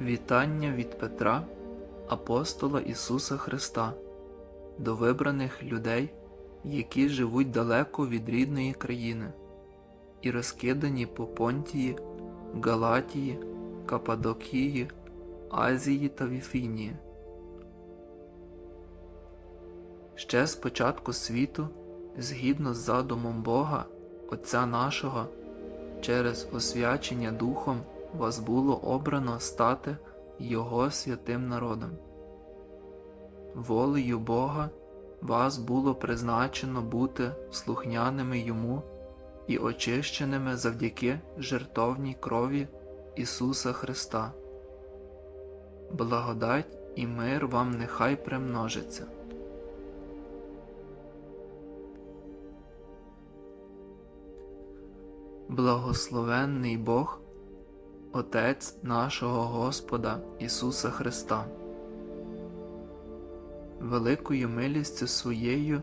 Вітання від Петра, апостола Ісуса Христа, до вибраних людей, які живуть далеко від рідної країни і розкидані по Понтії, Галатії, Кападокії, Азії та Віфінії. Ще з початку світу, згідно з задумом Бога, Отця нашого, через освячення Духом вас було обрано стати Його святим народом. Волею Бога вас було призначено бути слухняними Йому і очищеними завдяки жертовній крові Ісуса Христа. Благодать і мир вам нехай примножиться. Благословенний Бог, Отець нашого Господа Ісуса Христа. Великою милістю своєю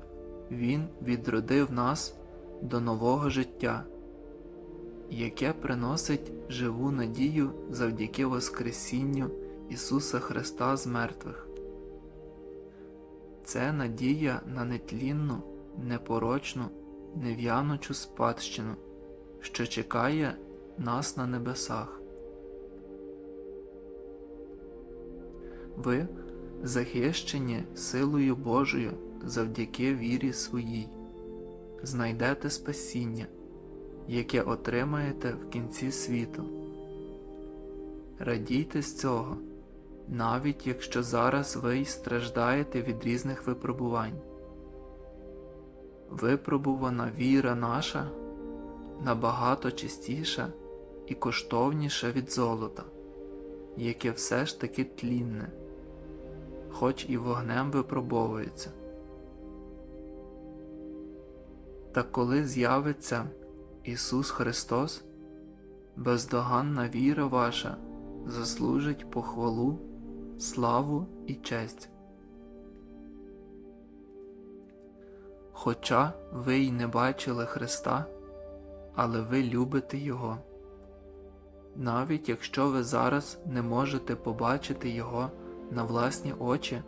Він відродив нас до нового життя, яке приносить живу надію завдяки Воскресінню Ісуса Христа з мертвих. Це надія на нетлінну, непорочну, нев'янучу спадщину, що чекає нас на небесах. Ви захищені силою Божою завдяки вірі своїй, знайдете спасіння, яке отримаєте в кінці світу. Радійте з цього, навіть якщо зараз ви й страждаєте від різних випробувань. Випробувана віра наша набагато чистіша і коштовніша від золота, яке все ж таки тлінне хоч і вогнем випробовується. Та коли з'явиться Ісус Христос, бездоганна віра ваша заслужить похвалу, славу і честь. Хоча ви й не бачили Христа, але ви любите Його. Навіть якщо ви зараз не можете побачити Його на власні очі,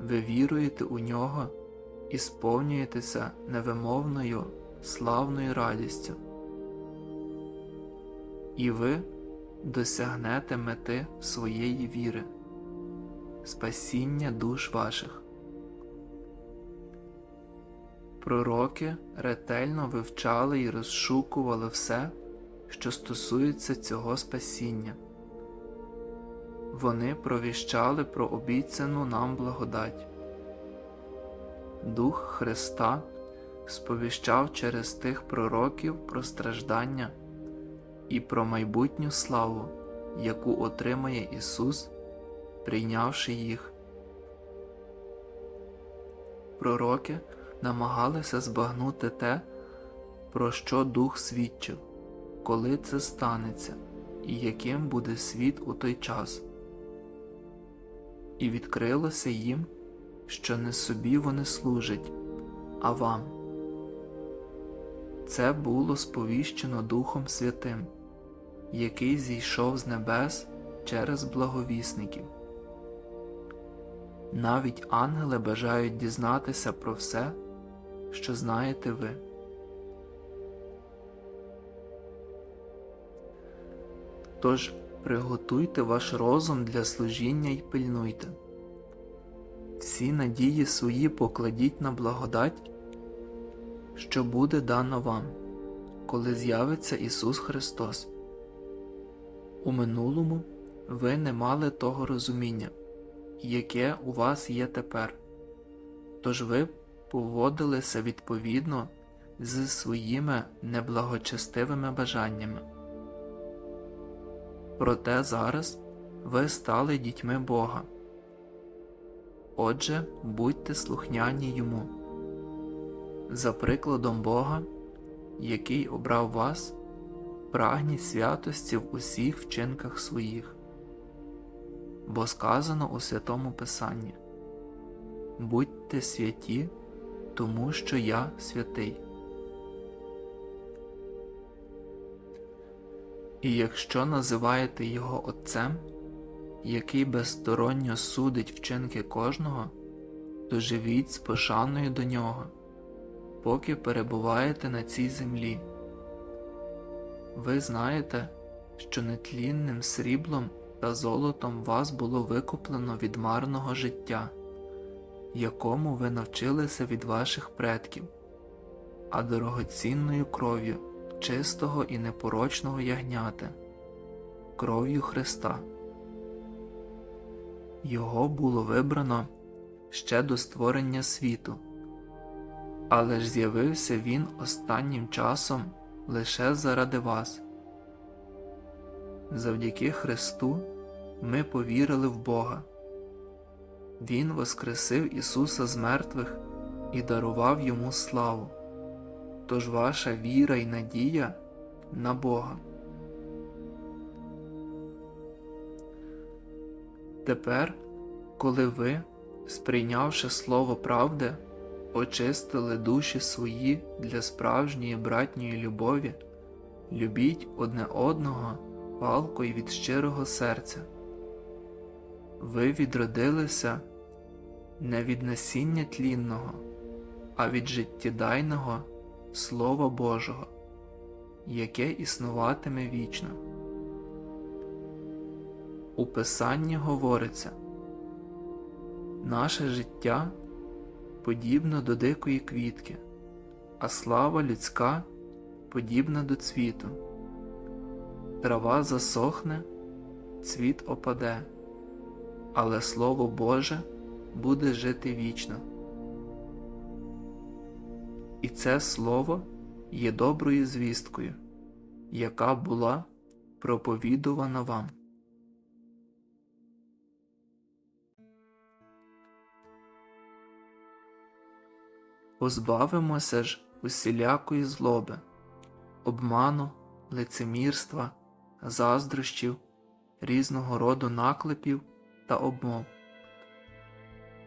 ви віруєте у нього і сповнюєтеся невимовною славною радістю. І ви досягнете мети своєї віри, спасіння душ ваших. Пророки ретельно вивчали і розшукували все, що стосується цього спасіння вони провіщали про обіцяну нам благодать. Дух Христа сповіщав через тих пророків про страждання і про майбутню славу, яку отримає Ісус, прийнявши їх. Пророки намагалися збагнути те, про що Дух свідчив, коли це станеться, і яким буде світ у той час і відкрилося їм, що не собі вони служать, а вам. Це було сповіщено Духом Святим, який зійшов з небес через благовісників. Навіть ангели бажають дізнатися про все, що знаєте ви. Тож приготуйте ваш розум для служіння і пильнуйте. Всі надії свої покладіть на благодать, що буде дано вам, коли з'явиться Ісус Христос. У минулому ви не мали того розуміння, яке у вас є тепер, тож ви поводилися відповідно з своїми неблагочестивими бажаннями. Проте зараз ви стали дітьми Бога. Отже, будьте слухняні йому. За прикладом Бога, який обрав вас, прагніть святості в усіх вчинках своїх, бо сказано у Святому Писанні Будьте святі, тому що я святий. І якщо називаєте Його Отцем, який безсторонньо судить вчинки кожного, то живіть з пошаною до нього, поки перебуваєте на цій землі. Ви знаєте, що нетлінним сріблом та золотом вас було викуплено від марного життя, якому ви навчилися від ваших предків, а дорогоцінною кров'ю чистого і непорочного ягняти, кров'ю Христа. Його було вибрано ще до створення світу, але ж з'явився він останнім часом лише заради вас. Завдяки Христу ми повірили в Бога. Він воскресив Ісуса з мертвих і дарував йому славу. Тож ваша віра і надія на Бога. Тепер, коли ви, сприйнявши слово правди, очистили душі свої для справжньої братньої любові, любіть одне одного палко й від щирого серця. Ви відродилися не від насіння тлінного, а від життєдайного Слова Божого, яке існуватиме вічно. У Писанні говориться Наше життя подібно до дикої квітки, а слава людська подібна до цвіту. Трава засохне, цвіт опаде, але Слово Боже буде жити вічно. І це слово є доброю звісткою, яка була проповідувана вам. Позбавимося ж усілякої злоби, обману, лицемірства, заздрощів, різного роду наклепів та обмов,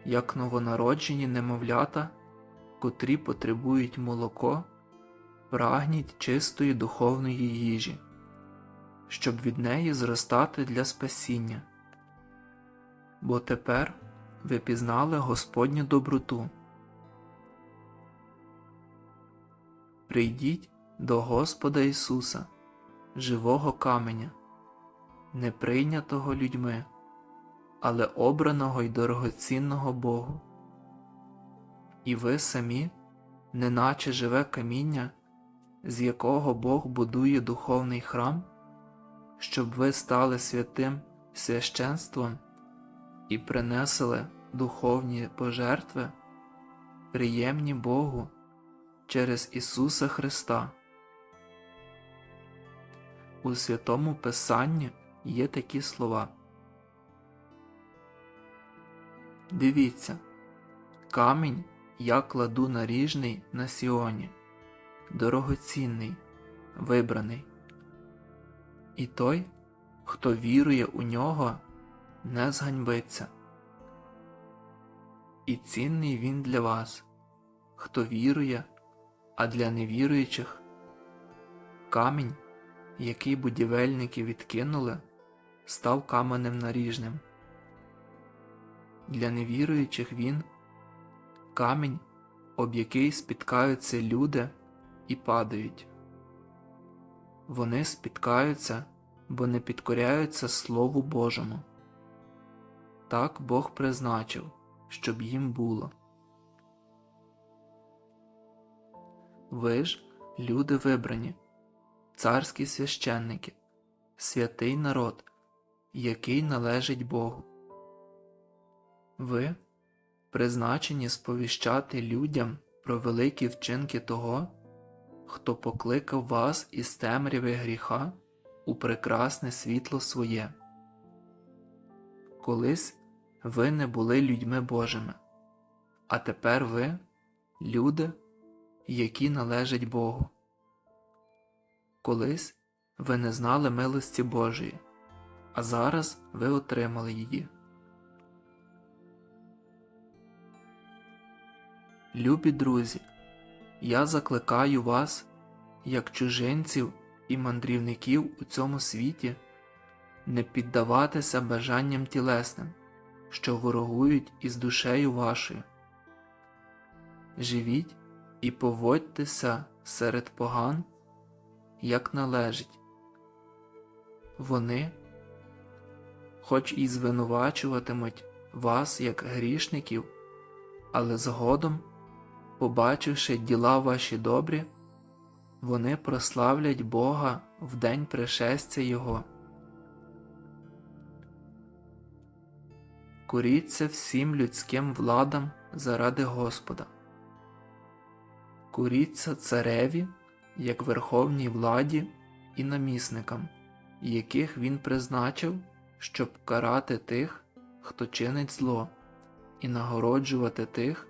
як новонароджені немовлята, котрі потребують молоко, прагніть чистої духовної їжі, щоб від неї зростати для спасіння. Бо тепер ви пізнали Господню доброту. Прийдіть до Господа Ісуса, живого каменя, не прийнятого людьми, але обраного й дорогоцінного Богу. І ви самі, неначе живе каміння, з якого Бог будує духовний храм, щоб ви стали святим священством і принесли духовні пожертви, приємні Богу через Ісуса Христа. У Святому Писанні є такі слова. Дивіться, камінь я кладу наріжний на Сіоні, дорогоцінний, вибраний. І той, хто вірує у нього, не зганьбиться. І цінний він для вас, хто вірує, а для невіруючих камінь, який будівельники відкинули, став каменем наріжним. Для невіруючих він камінь, об який спіткаються люди і падають. Вони спіткаються, бо не підкоряються Слову Божому. Так Бог призначив, щоб їм було. Ви ж, люди вибрані, царські священники, святий народ, який належить Богу. Ви призначені сповіщати людям про великі вчинки того, хто покликав вас із темряви гріха у прекрасне світло своє. Колись ви не були людьми Божими, а тепер ви люди, які належать Богу. Колись ви не знали милості Божої, а зараз ви отримали її. Любі друзі, я закликаю вас, як чужинців і мандрівників у цьому світі, не піддаватися бажанням тілесним, що ворогують із душею вашою. Живіть і поводьтеся серед поган, як належить. Вони, хоч і звинувачуватимуть вас як грішників, але згодом, побачивши діла ваші добрі, вони прославлять Бога в день пришестя Його. Куріться всім людським владам заради Господа. Куріться цареві, як верховній владі і намісникам, яких він призначив, щоб карати тих, хто чинить зло, і нагороджувати тих,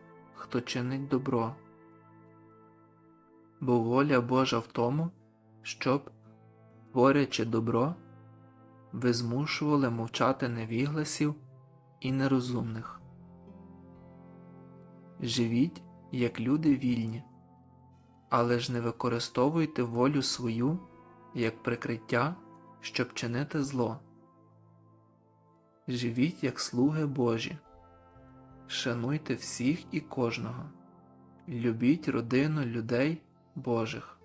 хто чинить добро. Бо воля Божа в тому, щоб, творячи добро, ви змушували мовчати невігласів і нерозумних. Живіть, як люди вільні, але ж не використовуйте волю свою як прикриття, щоб чинити зло. Живіть, як слуги Божі, шануйте всіх і кожного, любіть родину людей Божих,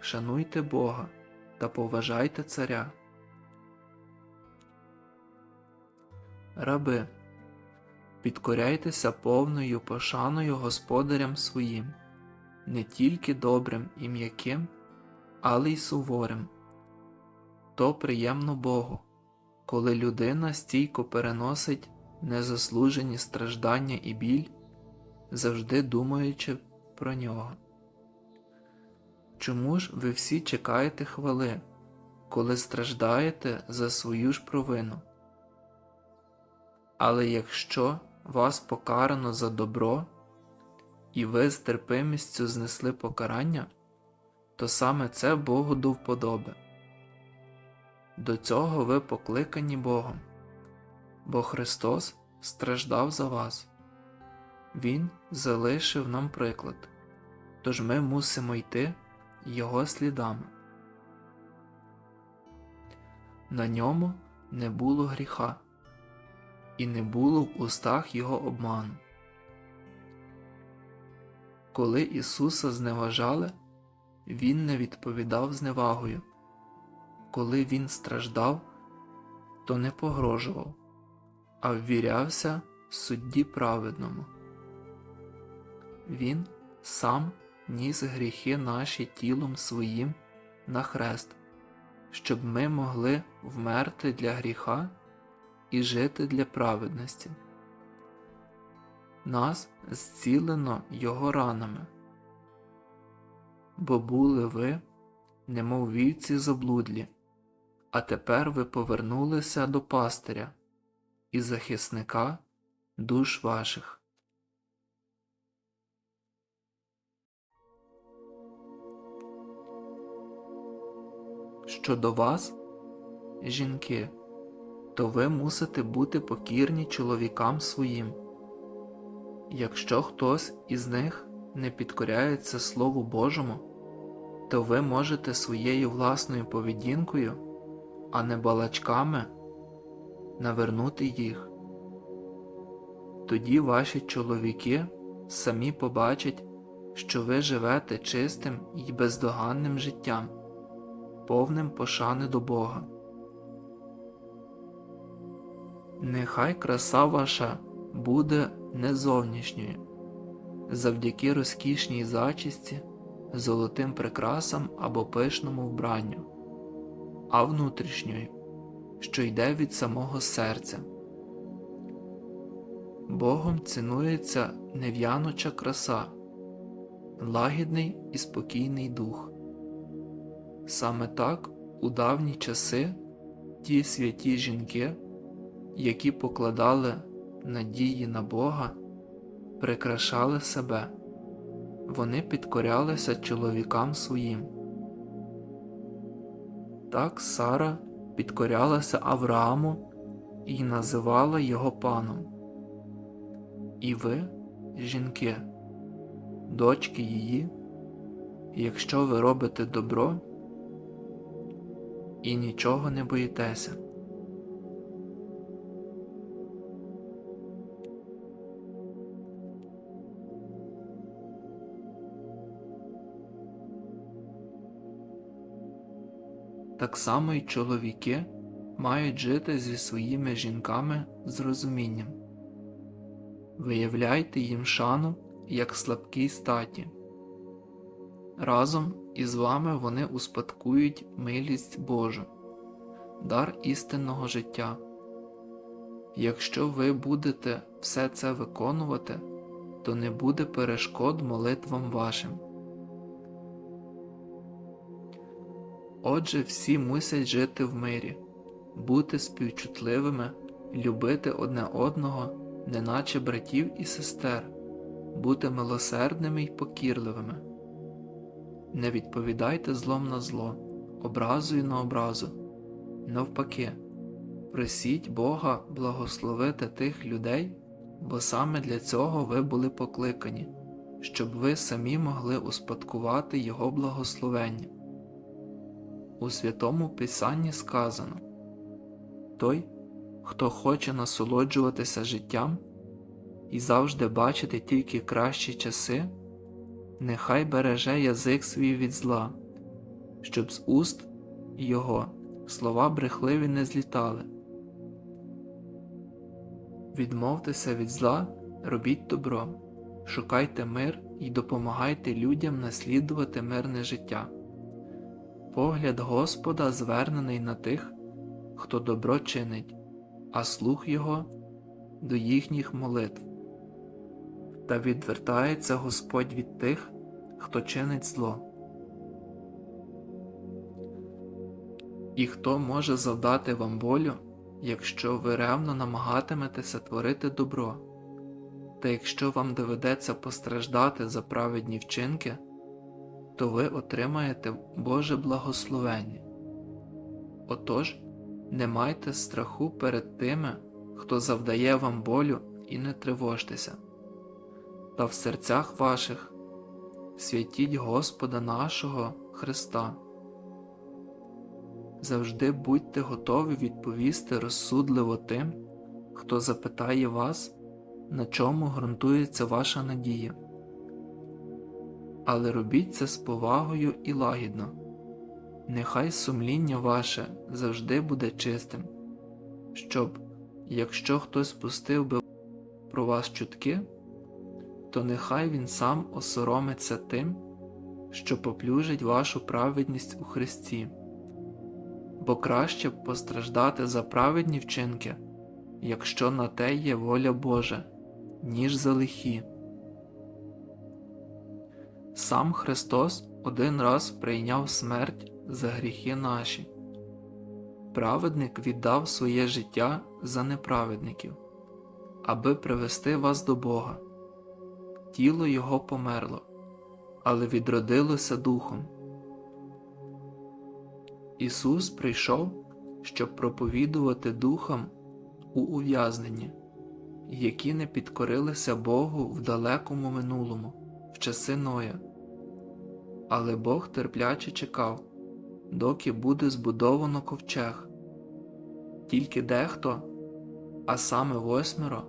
шануйте Бога та поважайте царя. Раби, підкоряйтеся повною пошаною господарям своїм, не тільки добрим і м'яким, але й суворим. То приємно Богу, коли людина стійко переносить незаслужені страждання і біль, завжди думаючи про нього. Чому ж ви всі чекаєте хвали, коли страждаєте за свою ж провину? Але якщо вас покарано за добро, і ви з терпимістю знесли покарання, то саме це Богу до вподоби. До цього ви покликані Богом, бо Христос страждав за вас, Він залишив нам приклад, тож ми мусимо йти Його слідами. На ньому не було гріха і не було в устах Його обману. Коли Ісуса зневажали, Він не відповідав зневагою. Коли Він страждав, то не погрожував, а ввірявся судді праведному. Він сам ніс гріхи наші тілом своїм на хрест, щоб ми могли вмерти для гріха і жити для праведності. Нас зцілено Його ранами, бо були ви, немов вівці заблудлі, а тепер ви повернулися до пастиря і захисника душ ваших. Щодо вас, жінки, то ви мусите бути покірні чоловікам своїм. Якщо хтось із них не підкоряється Слову Божому, то ви можете своєю власною поведінкою, а не балачками, навернути їх. Тоді ваші чоловіки самі побачать, що ви живете чистим і бездоганним життям, повним пошани до Бога. Нехай краса ваша буде не зовнішньою, завдяки розкішній зачісті, золотим прикрасам або пишному вбранню, а внутрішньою, що йде від самого серця. Богом цінується нев'януча краса, лагідний і спокійний дух. Саме так у давні часи ті святі жінки, які покладали надії на Бога, прикрашали себе, вони підкорялися чоловікам своїм. Так Сара підкорялася Аврааму і називала його паном. І ви, жінки, дочки її, якщо ви робите добро, і нічого не боїтеся. Так само й чоловіки мають жити зі своїми жінками з розумінням. Виявляйте їм шану як слабкій статі. Разом із вами вони успадкують милість Божу, дар істинного життя. Якщо ви будете все це виконувати, то не буде перешкод молитвам вашим. Отже, всі мусять жити в мирі, бути співчутливими, любити одне одного, неначе братів і сестер, бути милосердними й покірливими. Не відповідайте злом на зло, образою на образу. Навпаки, просіть Бога благословити тих людей, бо саме для цього ви були покликані, щоб ви самі могли успадкувати Його благословення. У Святому Писанні сказано Той, хто хоче насолоджуватися життям і завжди бачити тільки кращі часи, нехай береже язик свій від зла, щоб з уст його слова брехливі не злітали. Відмовтеся від зла, робіть добро, шукайте мир і допомагайте людям наслідувати мирне життя. Погляд Господа звернений на тих, хто добро чинить, а слух Його до їхніх молитв. Та відвертається Господь від тих, хто чинить зло. І хто може завдати вам болю, якщо ви ревно намагатиметеся творити добро, та якщо вам доведеться постраждати за праведні вчинки, то ви отримаєте Боже благословення. Отож, не майте страху перед тими, хто завдає вам болю, і не тривожтеся, та в серцях ваших святіть Господа нашого Христа. Завжди будьте готові відповісти розсудливо тим, хто запитає вас, на чому ґрунтується ваша надія. Але робіть це з повагою і лагідно. Нехай сумління ваше завжди буде чистим, щоб, якщо хтось пустив би про вас чутки, то нехай він сам осоромиться тим, що поплюжить вашу праведність у Христі бо краще б постраждати за праведні вчинки, якщо на те є воля Божа, ніж за лихі. Сам Христос один раз прийняв смерть за гріхи наші. Праведник віддав своє життя за неправедників, аби привести вас до Бога. Тіло Його померло, але відродилося духом. Ісус прийшов, щоб проповідувати духам у ув'язненні, які не підкорилися Богу в далекому минулому, часи Ноя. Але Бог терпляче чекав, доки буде збудовано ковчег. Тільки дехто, а саме восьмеро,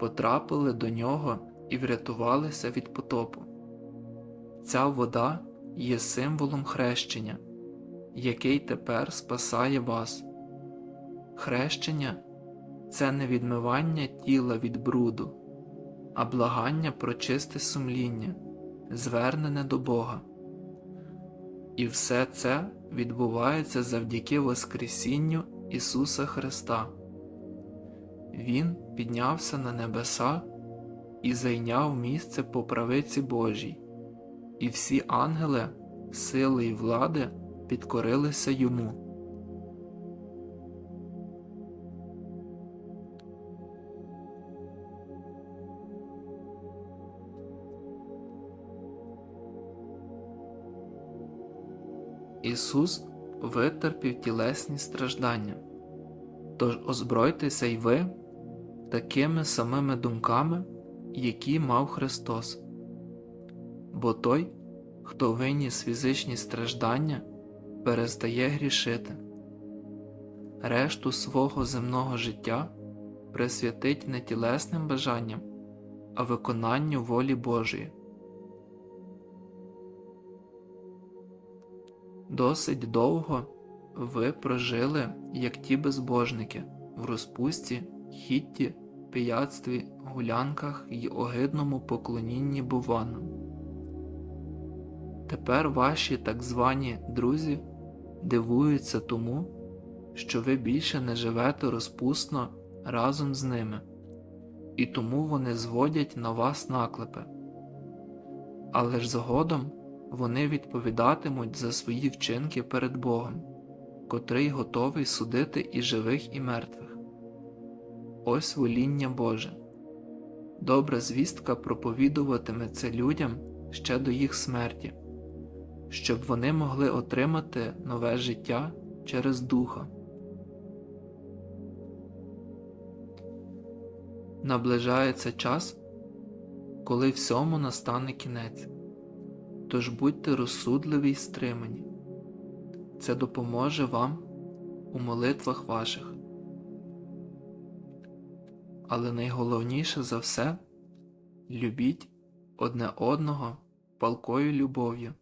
потрапили до нього і врятувалися від потопу. Ця вода є символом хрещення який тепер спасає вас. Хрещення це не відмивання тіла від бруду, а благання про чисте сумління, звернене до Бога. І все це відбувається завдяки Воскресінню Ісуса Христа. Він піднявся на небеса і зайняв місце по правиці Божій, і всі ангели, сили і влади підкорилися йому. Ісус витерпів тілесні страждання, тож озбройтеся й ви такими самими думками, які мав Христос, бо той, хто виніс фізичні страждання перестає грішити, решту свого земного життя присвятить не тілесним бажанням, а виконанню волі Божої. Досить довго ви прожили, як ті безбожники, в розпусті, хітті, пияцтві, гулянках й огидному поклонінні буванам. Тепер ваші так звані друзі дивуються тому, що ви більше не живете розпусно разом з ними, і тому вони зводять на вас наклепи. Але ж згодом вони відповідатимуть за свої вчинки перед Богом, котрий готовий судити і живих, і мертвих. Ось воління Боже. Добра звістка проповідуватиме це людям ще до їх смерті, щоб вони могли отримати нове життя через Духа. Наближається час, коли всьому настане кінець. Тож будьте розсудливі й стримані. Це допоможе вам у молитвах ваших. Але найголовніше за все любіть одне одного палкою любов'ю,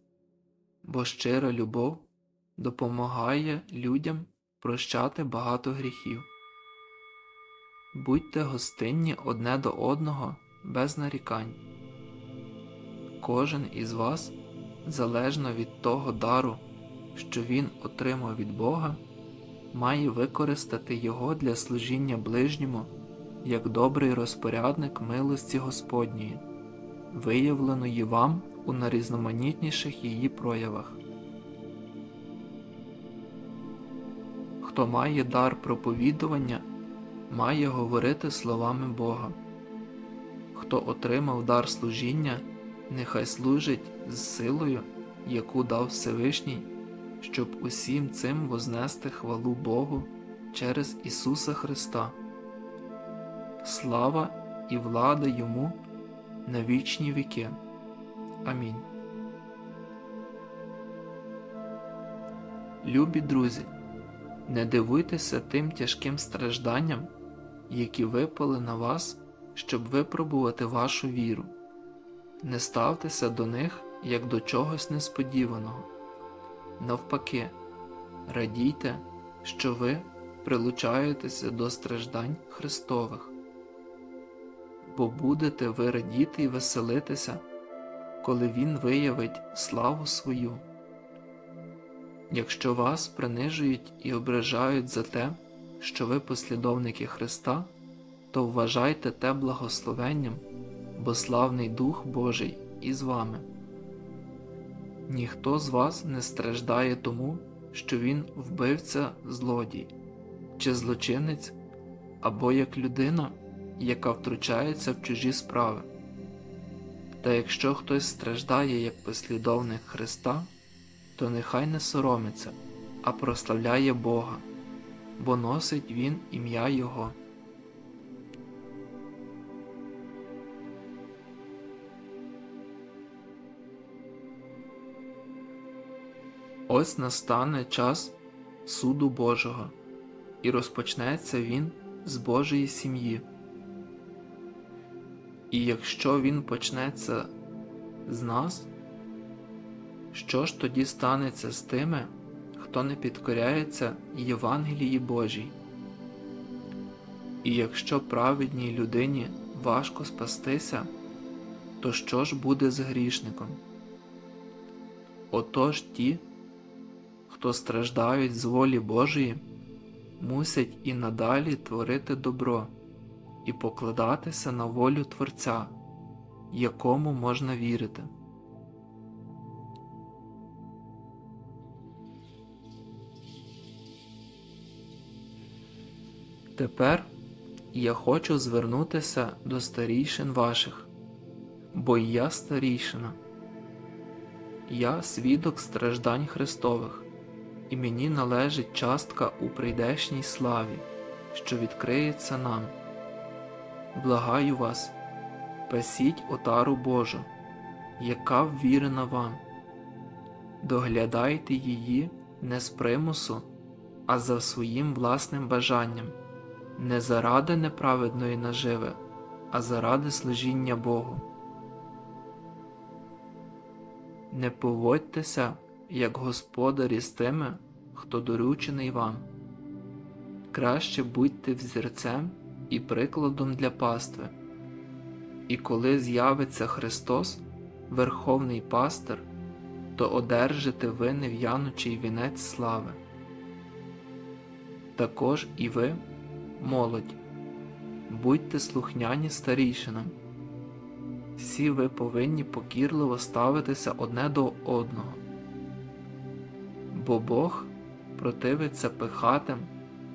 бо щира любов допомагає людям прощати багато гріхів. Будьте гостинні одне до одного без нарікань. Кожен із вас, залежно від того дару, що він отримав від Бога, має використати його для служіння ближньому як добрий розпорядник милості Господньої, виявленої вам у найрізноманітніших її проявах. Хто має дар проповідування, має говорити словами Бога. Хто отримав дар служіння, нехай служить з силою, яку дав Всевишній, щоб усім цим вознести хвалу Богу через Ісуса Христа. Слава і влада Йому на вічні віки. Амінь. Любі друзі, не дивуйтеся тим тяжким стражданням, які випали на вас, щоб випробувати вашу віру. Не ставтеся до них як до чогось несподіваного. Навпаки, радійте, що ви прилучаєтеся до страждань Христових, бо будете ви радіти і веселитися, коли Він виявить славу свою. Якщо вас принижують і ображають за те, що ви послідовники Христа, то вважайте те благословенням, бо славний Дух Божий із вами. Ніхто з вас не страждає тому, що він вбивця злодій чи злочинець, або як людина, яка втручається в чужі справи. Та якщо хтось страждає як послідовник Христа, то нехай не соромиться, а прославляє Бога, бо носить Він ім'я Його. Ось настане час суду Божого, і розпочнеться він з Божої сім'ї. І якщо він почнеться з нас, що ж тоді станеться з тими, хто не підкоряється Євангелії Божій? І якщо праведній людині важко спастися, то що ж буде з грішником? Отож ті, хто страждають з волі Божої, мусять і надалі творити добро і покладатися на волю Творця, якому можна вірити. Тепер я хочу звернутися до старійшин ваших, бо я старійшина. Я свідок страждань Христових, і мені належить частка у прийдешній славі, що відкриється нам. Благаю вас, пасіть отару Божу, яка ввірена вам, доглядайте її не з примусу, а за своїм власним бажанням, не заради неправедної наживи, а заради служіння Богу. Не поводьтеся, як господарі з тими, хто доручений вам. Краще будьте взірцем і прикладом для пастви. І коли з'явиться Христос, Верховний пастир, то одержите ви нев'янучий вінець слави. Також і ви, молодь, будьте слухняні старійшинам. Всі ви повинні покірливо ставитися одне до одного, бо Бог противиться пихатим,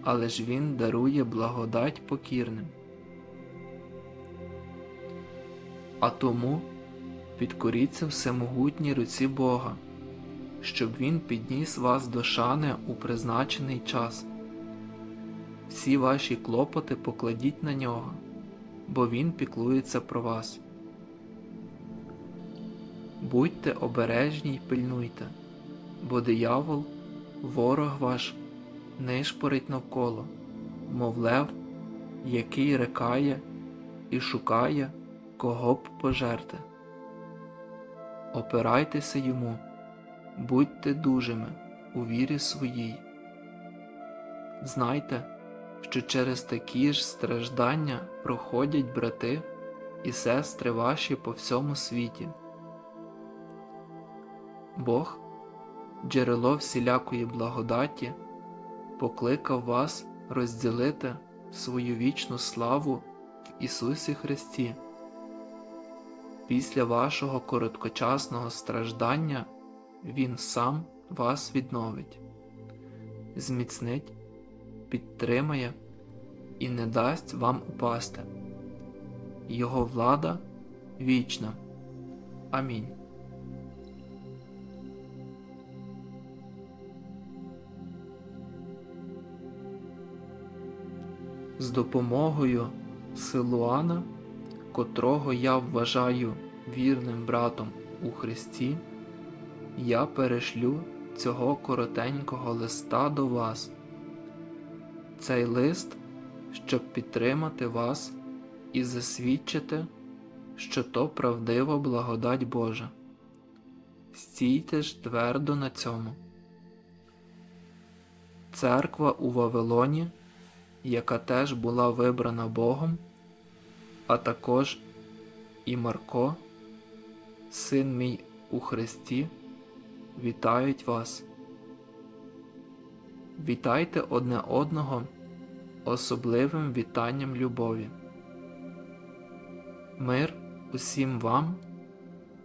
але ж Він дарує благодать покірним. А тому підкоріться всемогутній руці Бога, щоб Він підніс вас до шани у призначений час. Всі ваші клопоти покладіть на нього, бо Він піклується про вас. Будьте обережні й пильнуйте, бо диявол, ворог ваш, нишпорить навколо, мов лев, який рекає і шукає, кого б пожерти. Опирайтеся йому, будьте дужими у вірі своїй. Знайте, що через такі ж страждання проходять брати і сестри ваші по всьому світі. Бог, джерело всілякої благодаті, покликав вас розділити свою вічну славу в Ісусі Христі. Після вашого короткочасного страждання Він сам вас відновить, зміцнить, підтримає і не дасть вам упасти. Його влада вічна. Амінь. З допомогою Силуана, котрого я вважаю вірним братом у Христі, я перешлю цього коротенького листа до вас. Цей лист, щоб підтримати вас і засвідчити, що то правдива благодать Божа. Стійте ж твердо на цьому. Церква у Вавилоні, яка теж була вибрана Богом, а також і Марко, син мій у Христі, вітають вас. Вітайте одне одного особливим вітанням любові. Мир усім вам,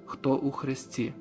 хто у Христі.